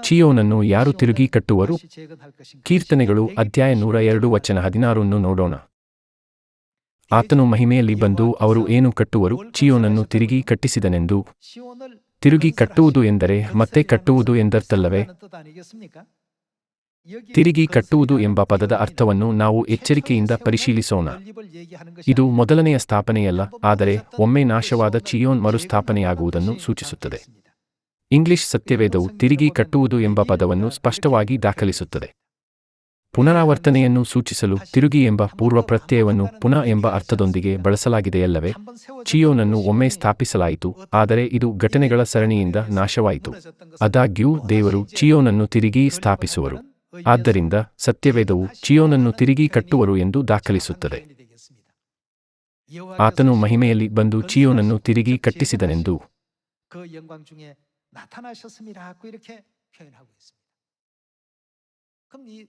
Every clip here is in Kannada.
ಚಿಯೋನನ್ನು ಯಾರು ತಿರುಗಿ ಕಟ್ಟುವರು? ಕೀರ್ತನೆಗಳು ಅಧ್ಯಾಯ ನೂರ ಎರಡು ವಚನ ಹದಿನಾರನ್ನು ನೋಡೋಣ. ಆತನು ಮಹಿಮೆಯಲ್ಲಿ ಬಂದು ಅವರು ಏನು ಕಟ್ಟುವರು? ಚಿಯೋನನ್ನು ತಿರುಗಿ ಕಟ್ಟಿಸಿದನೆಂದು. ತಿರುಗಿ ಕಟ್ಟುವುದು ಎಂದರೆ ಮತ್ತೆ ಕಟ್ಟುವುದು ಎಂದರ್ಥಲ್ಲವೇ? ತಿರುಗಿ ಕಟ್ಟುವುದು ಎಂಬ ಪದದ ಅರ್ಥವನ್ನು ನಾವು ಎಚ್ಚರಿಕೆಯಿಂದ ಪರಿಶೀಲಿಸೋಣ. ಇದು ಮೊದಲನೆಯ ಸ್ಥಾಪನೆಯಲ್ಲ, ಆದರೆ ಒಮ್ಮೆ ನಾಶವಾದ ಚಿಯೋನ್ ಮರುಸ್ಥಾಪನೆಯಾಗುವುದನ್ನು ಸೂಚಿಸುತ್ತದೆ. ಇಂಗ್ಲಿಷ್ ಸತ್ಯವೇದವು ತಿರುಗಿ ಕಟ್ಟುವುದು ಎಂಬ ಪದವನ್ನು ಸ್ಪಷ್ಟವಾಗಿ ದಾಖಲಿಸುತ್ತದೆ. ಪುನರಾವರ್ತನೆಯನ್ನು ಸೂಚಿಸಲು ತಿರುಗಿ ಎಂಬ ಪೂರ್ವ ಪ್ರತ್ಯಯವನ್ನು ಪುನಃ ಎಂಬ ಅರ್ಥದೊಂದಿಗೆ ಬಳಸಲಾಗಿದೆಯಲ್ಲವೇ? ಚಿಯೋನನ್ನು ಒಮ್ಮೆ ಸ್ಥಾಪಿಸಲಾಯಿತು, ಆದರೆ ಇದು ಘಟನೆಗಳ ಸರಣಿಯಿಂದ ನಾಶವಾಯಿತು. ಆದಾಗ್ಯೂ, ದೇವರು ಚಿಯೋನನ್ನು ತಿರುಗಿ ಸ್ಥಾಪಿಸುವರು. ಆದ್ದರಿಂದ ಸತ್ಯವೇದವು ಚಿಯೋನನ್ನು ತಿರುಗಿ ಕಟ್ಟುವರು ಎಂದು ದಾಖಲಿಸುತ್ತದೆ. ಆತನು ಮಹಿಮೆಯಲ್ಲಿ ಬಂದು ಚಿಯೋನನ್ನು ತಿರುಗಿ ಕಟ್ಟಿಸಿದನೆಂದು.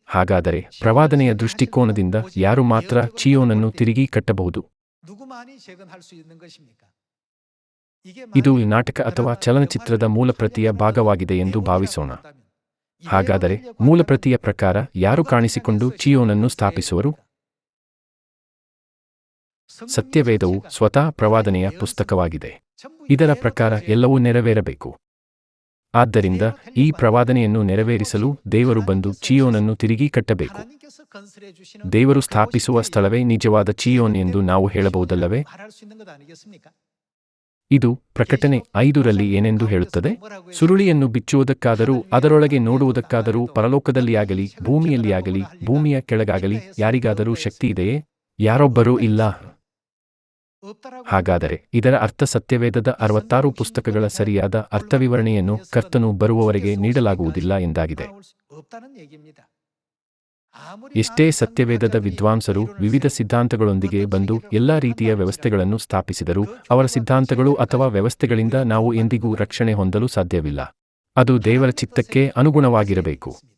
ಹಾಗಾದರೆ ಪ್ರವಾದನೆಯ ದೃಷ್ಟಿಕೋನದಿಂದ ಯಾರು ಮಾತ್ರ ಚಿಯೋನನ್ನು ತಿರುಗಿ ಕಟ್ಟಬಹುದು? ಇದು ನಾಟಕ ಅಥವಾ ಚಲನಚಿತ್ರದ ಮೂಲಪ್ರತಿಯ ಭಾಗವಾಗಿದೆ ಎಂದು ಭಾವಿಸೋಣ. ಹಾಗಾದರೆ ಮೂಲಪ್ರತಿಯ ಪ್ರಕಾರ ಯಾರು ಕಾಣಿಸಿಕೊಂಡು ಚಿಯೋನನ್ನು ಸ್ಥಾಪಿಸುವರು? ಸತ್ಯವೇದವು ಸ್ವತಃ ಪ್ರವಾದನೆಯ ಪುಸ್ತಕವಾಗಿದೆ. ಇದರ ಪ್ರಕಾರ ಎಲ್ಲವೂ ನೆರವೇರಬೇಕು. ಆದ್ದರಿಂದ ಈ ಪ್ರವಾದನೆಯನ್ನು ನೆರವೇರಿಸಲು ದೇವರು ಬಂದು ಚಿಯೋನನ್ನು ತಿರುಗಿ ಕಟ್ಟಬೇಕು. ದೇವರು ಸ್ಥಾಪಿಸುವ ಸ್ಥಳವೇ ನಿಜವಾದ ಚಿಯೋನ್ ಎಂದು ನಾವು ಹೇಳಬಹುದಲ್ಲವೇ? ಇದು ಪ್ರಕಟಣೆ ಐದುರಲ್ಲಿ ಏನೆಂದು ಹೇಳುತ್ತದೆ? ಸುರುಳಿಯನ್ನು ಬಿಚ್ಚುವುದಕ್ಕಾದರೂ, ಅದರೊಳಗೆ ನೋಡುವುದಕ್ಕಾದರೂ ಪರಲೋಕದಲ್ಲಿಯಾಗಲಿ, ಭೂಮಿಯಲ್ಲಿಯಾಗಲಿ, ಭೂಮಿಯ ಕೆಳಗಾಗಲಿ ಯಾರಿಗಾದರೂ ಶಕ್ತಿ ಇದೆಯೇ? ಯಾರೊಬ್ಬರೂ ಇಲ್ಲ. ಹಾಗಾದರೆ ಇದರ ಅರ್ಥ ಸತ್ಯವೇದದ ಅರವತ್ತಾರು ಪುಸ್ತಕಗಳ ಸರಿಯಾದ ಅರ್ಥವಿವರಣೆಯನ್ನು ಕರ್ತನು ಬರುವವರೆಗೆ ನೀಡಲಾಗುವುದಿಲ್ಲ ಎಂದಾಗಿದೆ. ಎಷ್ಟೇ ಸತ್ಯವೇದದ ವಿದ್ವಾಂಸರು ವಿವಿಧ ಸಿದ್ಧಾಂತಗಳೊಂದಿಗೆ ಬಂದು ಎಲ್ಲ ರೀತಿಯ ವ್ಯವಸ್ಥೆಗಳನ್ನು ಸ್ಥಾಪಿಸಿದರು. ಅವರ ಸಿದ್ಧಾಂತಗಳು ಅಥವಾ ವ್ಯವಸ್ಥೆಗಳಿಂದ ನಾವು ಎಂದಿಗೂ ರಕ್ಷಣೆ ಹೊಂದಲು ಸಾಧ್ಯವಿಲ್ಲ. ಅದು ದೇವರ ಚಿತ್ತಕ್ಕೆ ಅನುಗುಣವಾಗಿರಬೇಕು.